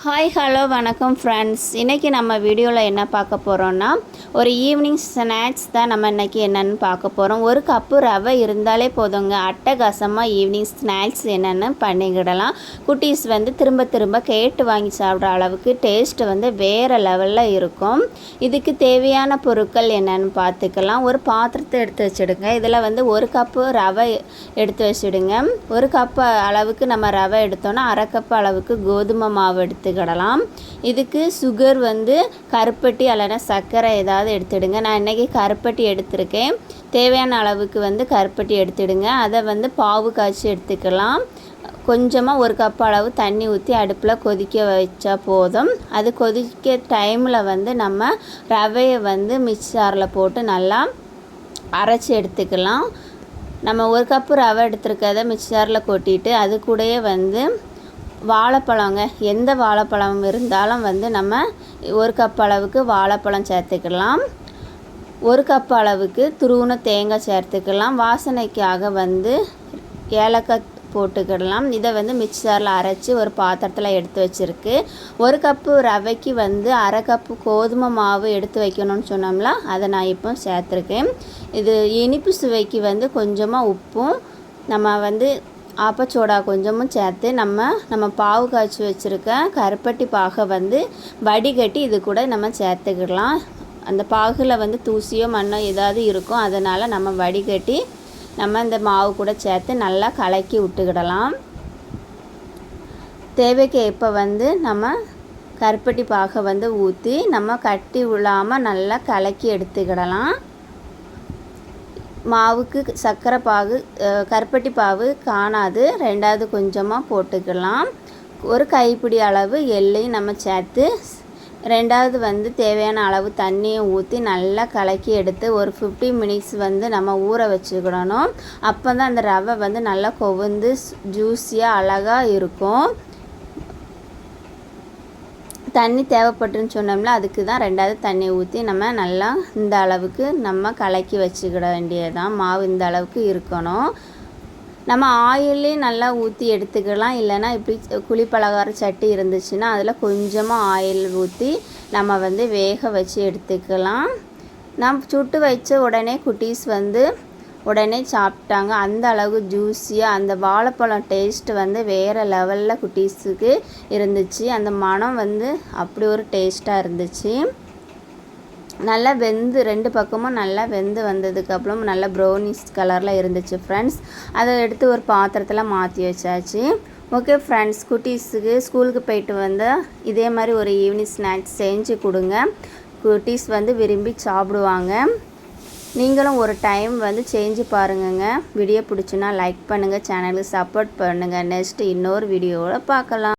Hi hello வணக்கம் friends இன்றைக்கி நம்ம வீடியோவில் என்ன பார்க்க போகிறோன்னா ஒரு ஈவினிங் ஸ்நாக்ஸ் தான் நம்ம இன்றைக்கி என்னென்னு பார்க்க போகிறோம் ஒரு கப்பு ரவை இருந்தாலே போதுங்க. அட்டகாசமாக ஈவினிங் ஸ்நாக்ஸ் என்னென்னு பண்ணிக்கிடலாம். குட்டீஸ் வந்து திரும்ப திரும்ப கேட்டு வாங்கி சாப்பிட்ற அளவுக்கு டேஸ்ட்டு வந்து வேறு லெவலில் இருக்கும். இதுக்கு தேவையான பொருட்கள் என்னென்னு பார்த்துக்கலாம். ஒரு பாத்திரத்தை எடுத்து வச்சுடுங்க. இதில் வந்து ஒரு கப்பு ரவை எடுத்து வச்சுடுங்க. ஒரு கப்பு அளவுக்கு நம்ம ரவை எடுத்தோன்னா அரை கப்பு அளவுக்கு கோதுமை மாவு எடுத்து எடுத்துக்கிடலாம். இதுக்கு சுகர் வந்து கருப்பட்டி அல்லனா சர்க்கரை ஏதாவது எடுத்துடுங்க. நான் இன்றைக்கி கருப்பட்டி எடுத்திருக்கேன். தேவையான அளவுக்கு வந்து கருப்பட்டி எடுத்துடுங்க. அதை வந்து பாவு காய்ச்சி எடுத்துக்கலாம். கொஞ்சமாக ஒரு கப் அளவு தண்ணி ஊற்றி அடுப்பில் கொதிக்க வச்சா போதும். அது கொதிக்க டைமில் வந்து நம்ம ரவையை வந்து மிக்சாரில் போட்டு நல்லா அரைச்சி எடுத்துக்கலாம். நம்ம ஒரு கப்பு ரவை எடுத்துருக்கதை மிக்சரில் கொட்டிட்டு அது கூடயே வந்து வாழைப்பழங்க. எந்த வாழைப்பழம் இருந்தாலும் வந்து நம்ம ஒரு கப் அளவுக்கு வாழைப்பழம் சேர்த்துக்கலாம். ஒரு கப் அளவுக்கு துருவுன தேங்காய் சேர்த்துக்கலாம். வாசனைக்காக வந்து ஏலக்காய் போட்டுக்கிடலாம். இதை வந்து மிக்சரில் அரைச்சி ஒரு பாத்திரத்தில் எடுத்து வச்சுருக்கு. ஒரு கப்பு ரவைக்கு வந்து அரை கப்பு கோதுமை மாவு எடுத்து வைக்கணும்னு சொன்னோம்ல அதை நான் இப்போ சேர்த்துருக்கேன். இது இனிப்பு சுவைக்கு வந்து கொஞ்சமாக உப்பும் நம்ம வந்து ஆப்பச்சோடா கொஞ்சமும் சேர்த்து நம்ம நம்ம பாவு காய்ச்சி வச்சுருக்க கருப்பட்டி பாகை வந்து வடிகட்டி இது கூட நம்ம சேர்த்துக்கிடலாம். அந்த பாகில் வந்து தூசியோ மண்ணோ ஏதாவது இருக்கும் அதனால் நம்ம வடிகட்டி நம்ம இந்த மாவு கூட சேர்த்து நல்லா கலக்கி விட்டுக்கிடலாம். தேவைக்கு எப்போ வந்து நம்ம கருப்பட்டி பாகை வந்து ஊற்றி நம்ம கட்டி விழாமல் நல்லா கலக்கி எடுத்துக்கிடலாம். மாவுக்கு சர்க்கரை பாகு கருப்பட்டி பாவு காணாது. ரெண்டாவது கொஞ்சமாக போட்டுக்கலாம். ஒரு கைப்பிடி அளவு எள்ளையும் நம்ம சேர்த்து ரெண்டாவது வந்து தேவையான அளவு தண்ணியை ஊற்றி நல்லா கலக்கி எடுத்து ஒரு ஃபிஃப்டி மினிட்ஸ் வந்து நம்ம ஊற வச்சுக்கிடணும். அப்போ தான் அந்த ரவை வந்து நல்லா கொவுந்து ஜூஸியாக அழகாக இருக்கும். தண்ணி தேவைப்பட்டுன்னு சொன்னோம்ல அதுக்கு தான் ரெண்டாவது தண்ணி ஊற்றி நம்ம நல்லா இந்த அளவுக்கு நம்ம கலக்கி வச்சுக்கிட வேண்டியதுதான். மாவு இந்த அளவுக்கு இருக்கணும். நம்ம ஆயிலையும் நல்லா ஊற்றி எடுத்துக்கலாம். இல்லைன்னா இப்படி குழிப்பலகார சட்டி இருந்துச்சுன்னா அதில் கொஞ்சமாக ஆயில் ஊற்றி நம்ம வந்து வேக வச்சு எடுத்துக்கலாம். நம் சுட்டு வச்ச உடனே குட்டீஸ் வந்து உடனே சாப்பிட்டாங்க. அந்த அளவு ஜூஸியாக அந்த வாழைப்பழம் டேஸ்ட் வந்து வேறு லெவலில் குட்டீஸுக்கு இருந்துச்சு. அந்த மனம் வந்து அப்படி ஒரு டேஸ்ட்டாக இருந்துச்சு. நல்லா வெந்து ரெண்டு பக்கமும் நல்லா வெந்து வந்ததுக்கப்புறம் நல்லா ப்ரௌனிஸ் கலரில் இருந்துச்சு ஃப்ரெண்ட்ஸ் அதை எடுத்து ஒரு பாத்திரத்தில் மாற்றி வச்சாச்சு. ஓகே ஃப்ரெண்ட்ஸ் குட்டீஸுக்கு ஸ்கூலுக்கு போயிட்டு வந்து இதே மாதிரி ஒரு ஈவினிங் ஸ்நாக்ஸ் செஞ்சு கொடுங்க. குட்டீஸ் வந்து விரும்பி சாப்பிடுவாங்க. நீங்களும் ஒரு டைம் வந்து செஞ்சு பாருங்கங்க. வீடியோ பிடிச்சுன்னா லைக் பண்ணுங்கள் சேனலுக்கு சப்போர்ட் பண்ணுங்கள் நெக்ஸ்ட்டு இன்னொரு வீடியோவில் பார்க்கலாம்.